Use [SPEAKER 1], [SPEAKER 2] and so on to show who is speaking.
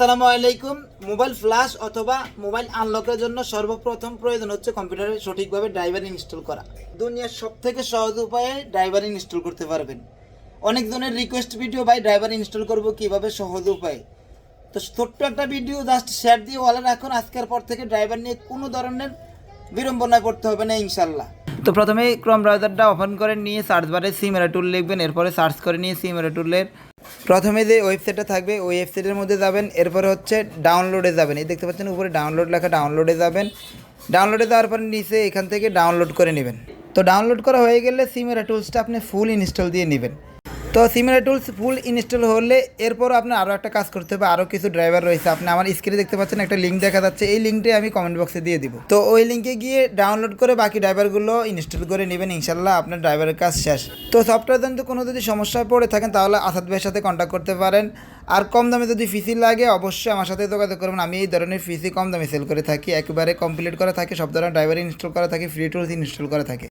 [SPEAKER 1] আসসালামু আলাইকুম। Mobile flash অথবা মোবাইল আনলকের জন্য সর্বপ্রথম প্রয়োজন হচ্ছে কম্পিউটারে সঠিকভাবে ড্রাইভার ইনস্টল করা। দুনিয়ার সব থেকে সহজ উপায়ে ড্রাইভার ইনস্টল করতে পারবেন। অনেক জনের রিকোয়েস্ট ভিডিও, ভাই, ড্রাইভার ইনস্টল করব কীভাবে? সহজ উপায়ে। তো ছোট্ট একটা ভিডিও জাস্ট শেয়ার দিয়ে ওয়ালে রাখুন। আজকের পর থেকে ড্রাইভার নিয়ে কোনো ধরনের বিড়ম্বনায় পড়তে হবে না ইনশাল্লাহ তো প্রথমে ক্রম ব্রাউজারটা ওপেন করে নিয়ে সার্চ বারে সিমেরা টুল লিখবেন। এরপরে সার্চ করে নিয়ে সিমেরা টুলের প্রথমে যে ওয়েবসাইটটা থাকবে, ওই ওয়েবসাইটের মধ্যে যাবেন, এরপরে হচ্ছে ডাউনলোডে যাবেন। এই দেখতে পাচ্ছেন উপরে ডাউনলোড লেখা, ডাউনলোডে যাবেন। ডাউনলোডে যাওয়ার পর নিচে এখান থেকে ডাউনলোড করে নেবেন। তো ডাউনলোড করা হয়ে গেলে সিমেরা টুলসটা আপনি ফুল ইনস্টল দিয়ে নেবেন। তো সিমেরা টুলস ফুল ইনস্টল হলে এরপর আপনার আরও একটা কাজ করতে হবে আরও কিছু ড্রাইভার রয়েছে। আপনি আমার স্ক্রিনে দেখতে পাচ্ছেন একটা লিঙ্ক দেখা যাচ্ছে, এই লিঙ্কটি আমি কমেন্ট বক্সে দিয়ে দিব। তো ওই লিঙ্কে গিয়ে ডাউনলোড করে বাকি ড্রাইভারগুলো ইনস্টল করে নেবেন ইনশাল্লাহ আপনার ড্রাইভারের কাজ শেষ। তো সফটওয়্যার জনিত কোনো যদি সমস্যায় পড়ে থাকেন, তাহলে আসাদ ভাইয়ের সাথে কন্ট্যাক্ট করতে পারেন। আর কম দামে যদি ফিসি লাগে, অবশ্যই আমার সাথে যোগাযোগ করবেন। আমি এই ধরনের ফিসি কম দামে সেল করে থাকি, একেবারে কমপ্লিট করা থাকে, সব ধরনের ড্রাইভার ইনস্টল করা থাকে ফ্রি টুলস ইনস্টল করা থাকে।